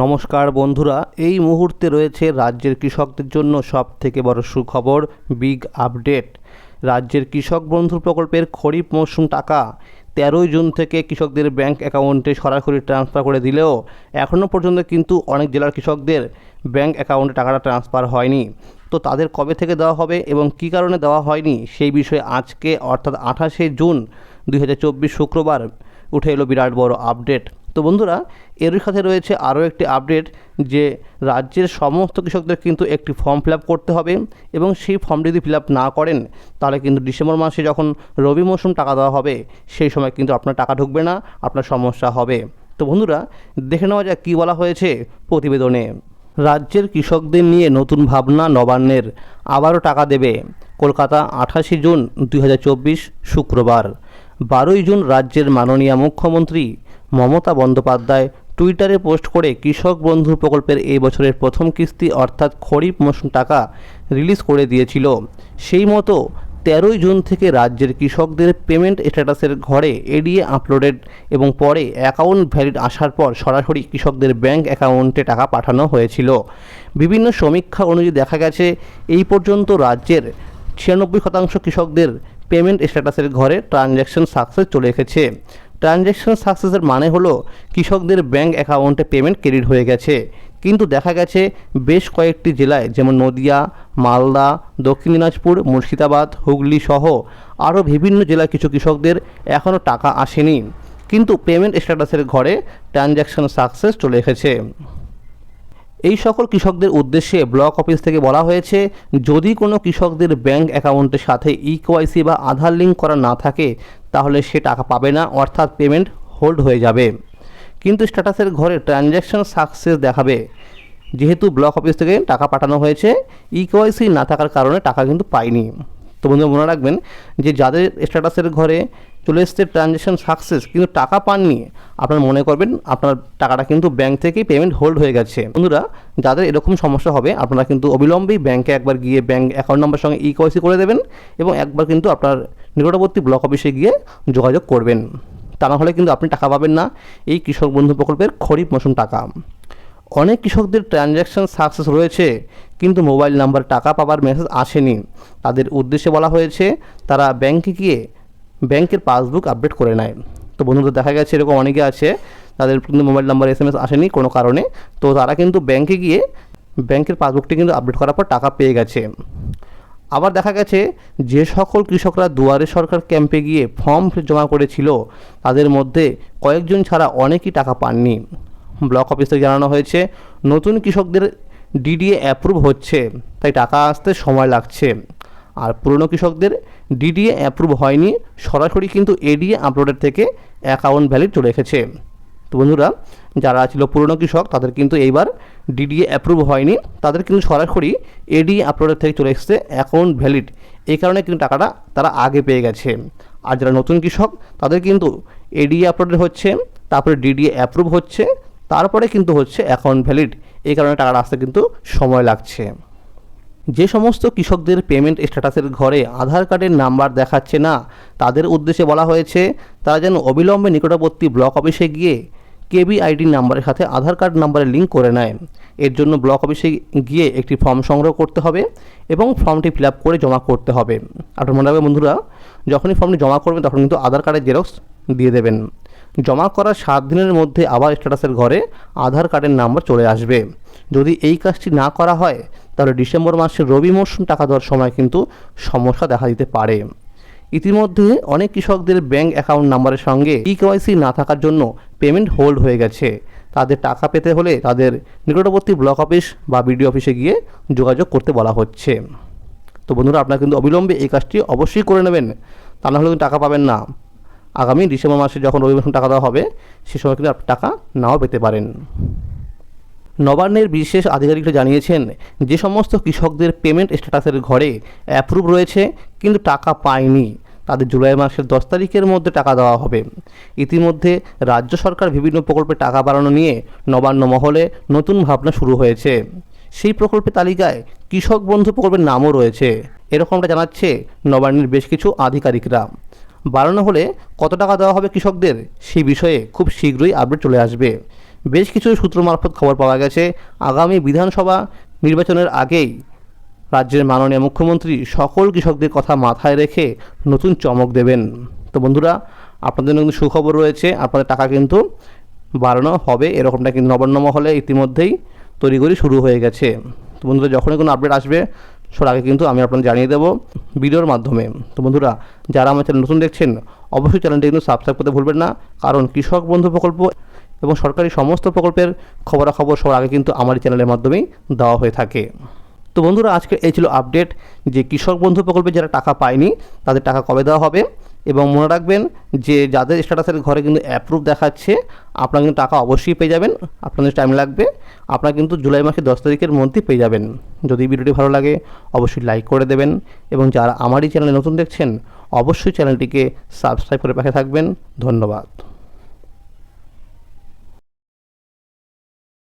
নমস্কার বন্ধুরা, এই মুহূর্তে রয়েছে রাজ্যের কৃষকদের জন্য সব থেকে বড় সুখবর, বিগ আপডেট। রাজ্যের কৃষক বন্ধু প্রকল্পের খরিফ মরশুম টাকা, তেরোই জুন থেকে কৃষকদের ব্যাংক অ্যাকাউন্টে সরাসরি ট্রান্সফার করে দিলেও এখনও পর্যন্ত কিন্তু অনেক জেলার কৃষকদের ব্যাংক অ্যাকাউন্টে টাকাটা ট্রান্সফার হয়নি। তো তাদের কবে থেকে দেওয়া হবে এবং কী কারণে দেওয়া হয়নি সেই বিষয়ে আজকে, অর্থাৎ আঠাশে জুন দু হাজার চব্বিশ শুক্রবার, উঠে এলো বিরাট বড় আপডেট। তো বন্ধুরা এর সাথে রয়েছে আরও একটি আপডেট যে রাজ্যের সমস্ত কৃষকদের কিন্তু একটি ফর্ম ফিল করতে হবে এবং সেই ফর্মটি যদি ফিল না করেন, তাহলে কিন্তু ডিসেম্বর মাসে যখন রবি মৌসুম টাকা দেওয়া হবে, সেই সময় কিন্তু আপনার টাকা ঢুকবে না, আপনার সমস্যা হবে। তো বন্ধুরা, দেখে নেওয়া যাক কী বলা হয়েছে প্রতিবেদনে। রাজ্যের কৃষকদের নিয়ে নতুন ভাবনা নবান্নের, আবারও টাকা দেবে। কলকাতা, আঠাশে জুন দুই হাজার চব্বিশ শুক্রবার। বারোই জুন রাজ্যের মাননীয় মুখ্যমন্ত্রী মমতা বন্দ্যোপাধ্যায় টুইটারে পোস্ট করে কৃষক বন্ধু প্রকল্পের এই বছরের প্রথম কিস্তি অর্থাৎ খরিফ মৌসুম টাকা রিলিজ করে দিয়েছিল। সেই মতো তেরোই জুন থেকে রাজ্যের কৃষকদের পেমেন্ট স্ট্যাটাসের ঘরে এডিএ আপলোডেড এবং পরে অ্যাকাউন্ট ভ্যালিড আসার পর সরাসরি কৃষকদের ব্যাংক অ্যাকাউন্টে টাকা পাঠানো হয়েছিল। বিভিন্ন সমীক্ষা অনুযায়ী দেখা গেছে, এই পর্যন্ত রাজ্যের ছিয়ানব্বই শতাংশ কৃষকদের পেমেন্ট স্ট্যাটাসের ঘরে ট্রানজ্যাকশন সাকসেস চলে এসেছে। ট্রানজ্যাকশন সাকসেসের মানে হলো কৃষকদের ব্যাঙ্ক অ্যাকাউন্টে পেমেন্ট ক্রেডিট হয়ে গেছে। কিন্তু দেখা গেছে বেশ কয়েকটি জেলায়, যেমন নদিয়া, মালদা, দক্ষিণ দিনাজপুর, মুর্শিদাবাদ, হুগলি সহ আরও বিভিন্ন জেলায় কিছু কৃষকদের এখনও টাকা আসেনি। কিন্তু পেমেন্ট স্ট্যাটাসের ঘরে ট্রানজ্যাকশন সাকসেস চলে এসেছে। এই সকল কৃষকদের উদ্দেশ্যে ব্লক অফিস থেকে বলা হয়েছে, যদি কোনো কৃষকদের ব্যাংক অ্যাকাউন্টের সাথে ইকেওয়াইসি বা আধার লিঙ্ক করা না থাকে, তাহলে সে টাকা পাবে না, অর্থাৎ পেমেন্ট হোল্ড হয়ে যাবে। কিন্তু স্ট্যাটাসের ঘরে ট্রানজ্যাকশন সাকসেস দেখাবে। যেহেতু ব্লক অফিস থেকে টাকা পাঠানো হয়েছে ইকেওয়াইসি না থাকার কারণে টাকা কিন্তু পাইনি। তো বন্ধুরা মনে রাখবেন যে যাদের স্ট্যাটাসের ঘরে চলে এসছে ট্রানজ্যাকশন সাকসেস কিন্তু টাকা পাননি, আপনার মনে করবেন আপনার টাকাটা কিন্তু ব্যাংক থেকেই পেমেন্ট হোল্ড হয়ে গেছে। বন্ধুরা, যাদের এরকম সমস্যা হবে, আপনারা কিন্তু অবিলম্বেই ব্যাংকে একবার গিয়ে ব্যাংক অ্যাকাউন্ট নাম্বার সঙ্গে ই কেওয়াইসি করে দেবেন এবং একবার কিন্তু আপনার নিকটবর্তী ব্লক অফিসে গিয়ে যোগাযোগ করবেন। তা না হলে কিন্তু আপনি টাকা পাবেন না। এই কৃষক বন্ধু প্রকল্পের খরিফ মৌসুম টাকা। অনেক কৃষকদের ট্রানজ্যাকশন সাকসেস রয়েছে, কিন্তু মোবাইল নাম্বার টাকা পাবার মেসেজ আসেনি। তাদের উদ্দেশ্যে বলা হয়েছে, তারা ব্যাংকে গিয়ে ব্যাংকের পাসবুক আপডেট করে নেয়। তো বন্ধুদের দেখা গেছে এরকম অনেকে আছে, তাদের কিন্তু mobile number S M S আসেনি কোনো কারণে। তো তারা কিন্তু ব্যাংকে গিয়ে ব্যাংকের পাসবুকটি কিন্তু আপডেট করার পর টাকা পেয়ে গেছে। আবার দেখা গেছে, যে সকল কৃষকরা দুয়ারে সরকার ক্যাম্পে গিয়ে ফর্ম জমা করেছিল, তাদের মধ্যে কয়েকজন ছাড়া অনেকেই টাকা পাননি। ব্লক অফিস থেকে জানানো হয়েছে, নতুন কৃষকদের ডিডিএ অ্যাপ্রুভ হচ্ছে, তাই টাকা আসতে সময় লাগছে। আর পুরনো কৃষকদের ডিডিএ অ্যাপ্রুভ হয়নি, সরাসরি কিন্তু এডিএ আপলোডের থেকে অ্যাকাউন্ট ভ্যালিড চলে এসেছে। তো বন্ধুরা, যারা ছিল পুরনো কৃষক, তাদের কিন্তু এইবার ডিডিএ অ্যাপ্রুভ হয়নি, তাদের কিন্তু সরাসরি এডিএ আপলোডের থেকে চলে এসেছে অ্যাকাউন্ট ভ্যালিড এই কারণে কিন্তু টাকাটা তারা আগে পেয়ে গেছে। আর যারা নতুন কৃষক, তাদের কিন্তু এডিএ আপলোডেড হচ্ছে, তারপরে ডিডিএ অ্যাপ্রুভ হচ্ছে তারপরে কিন্তু হচ্ছে অ্যাকাউন্ট ভ্যালিড এই কারণে টাকাটা আসতে কিন্তু সময় লাগছে। যে সমস্ত কৃষকদের পেমেন্ট স্ট্যাটাসের ঘরে আধার কার্ডের নাম্বার দেখাচ্ছে না, তাদের উদ্দেশ্যে বলা হয়েছে, তারা যেন অবিলম্বে নিকটবর্তী ব্লক অফিসে গিয়ে কেবি আইডি নাম্বারের সাথে আধার কার্ড নাম্বারে লিঙ্ক করে নেয়। এর জন্য ব্লক অফিসে গিয়ে একটি ফর্ম সংগ্রহ করতে হবে এবং ফর্মটি ফিল আপ করে জমা করতে হবে। আপনার মনে রাখবে বন্ধুরা, যখনই ফর্মটি জমা করবেন, তখন কিন্তু আধার কার্ডের জেরক্স দিয়ে দেবেন। জমা করার সাত দিনের মধ্যে আবার স্ট্যাটাসের ঘরে আধার কার্ডের নাম্বার চলে আসবে। যদি এই কাজটি না করা হয়, তাহলে ডিসেম্বর মাসের রবি মরশুম টাকা দেওয়ার সময় কিন্তু সমস্যা দেখা দিতে পারে। ইতিমধ্যে অনেক কৃষকদের ব্যাংক অ্যাকাউন্ট নাম্বারের সঙ্গে ই কেওয়াইসি না থাকার জন্য পেমেন্ট হোল্ড হয়ে গেছে। তাদের টাকা পেতে হলে তাদের নিকটবর্তী ব্লক অফিস বা বিডিও অফিসে গিয়ে যোগাযোগ করতে বলা হচ্ছে। তো বন্ধুরা, আপনারা কিন্তু অবিলম্বে এই কাজটি অবশ্যই করে নেবেন। তা না হলে কিন্তু টাকা পাবেন না। আগামী ডিসেম্বর মাসে যখন রবি টাকা দেওয়া হবে, সে সময় কিন্তু আপনি টাকা নাও পেতে পারেন। নবান্নের বিশেষ আধিকারিকরা জানিয়েছেন, যে সমস্ত কৃষকদের পেমেন্ট স্ট্যাটাসের ঘরে অ্যাপ্রুভ রয়েছে, কিন্তু টাকা পায়নি। তাদের জুলাই মাসের দশ তারিখের মধ্যে টাকা দেওয়া হবে। ইতিমধ্যে রাজ্য সরকার বিভিন্ন প্রকল্পে টাকা বাড়ানো নিয়ে নবান্ন মহলে নতুন ভাবনা শুরু হয়েছে। সেই প্রকল্পের তালিকায় কৃষক বন্ধু প্রকল্পের নামও রয়েছে। এরকমটা জানাচ্ছে নবান্নের বেশ কিছু আধিকারিকরা। বাড়ানো হলে কত টাকা দেওয়া হবে কৃষকদের? সেই বিষয়ে খুব শীঘ্রই আপডেট চলে আসবে। বেশ কিছু সূত্র মারফত খবর পাওয়া গেছে, আগামী বিধানসভা নির্বাচনের আগেই রাজ্যের মাননীয় মুখ্যমন্ত্রী সকল কৃষকদের কথা মাথায় রেখে নতুন চমক দেবেন। তো বন্ধুরা, আপনাদের কিন্তু সুখবর রয়েছে, আপনাদের টাকা কিন্তু বাড়ানো হবে, এরকমটা কিন্তু নবান্ন মহলে ইতিমধ্যেই তড়িঘড়ি শুরু হয়ে গেছে। তো বন্ধুরা, যখনই কোনো আপডেট আসবে সর আগে কিন্তু আমি আপনাদের জানিয়ে দেবো ভিডিওর মাধ্যমে। তো বন্ধুরা, যারা আমার চ্যানেল নতুন দেখছেন, অবশ্যই চ্যানেলটি কিন্তু সাবস্ক্রাইব করতে ভুলবেন না, কারণ কৃষক বন্ধু প্রকল্প এবং সরকারি সমস্ত প্রকল্পের খবরাখবর সবার আগে কিন্তু আমার চ্যানেলের মাধ্যমেই দেওয়া হয়ে থাকে। তো বন্ধুরা আজকে এই ছিল আপডেট যে কৃষক বন্ধু প্রকল্পে যারা টাকা পায়নি, তাদের টাকা কবে দেওয়া হবে? এবং মনে রাখবেন যে যাদের স্ট্যাটাসের ঘরে কিন্তু অ্যাপ্রুভ দেখাচ্ছে, আপনারা কিন্তু টাকা অবশ্যই পেয়ে যাবেন, আপনাদের টাইম লাগবে, আপনারা কিন্তু জুলাই মাসের দশ তারিখের মধ্যেই পেয়ে যাবেন। যদি ভিডিওটি ভালো লাগে, অবশ্যই লাইক করে দেবেন এবং যারা আমারই চ্যানেলে নতুন দেখছেন, অবশ্যই চ্যানেলটিকে সাবস্ক্রাইব করে পাশে থাকবেন। ধন্যবাদ।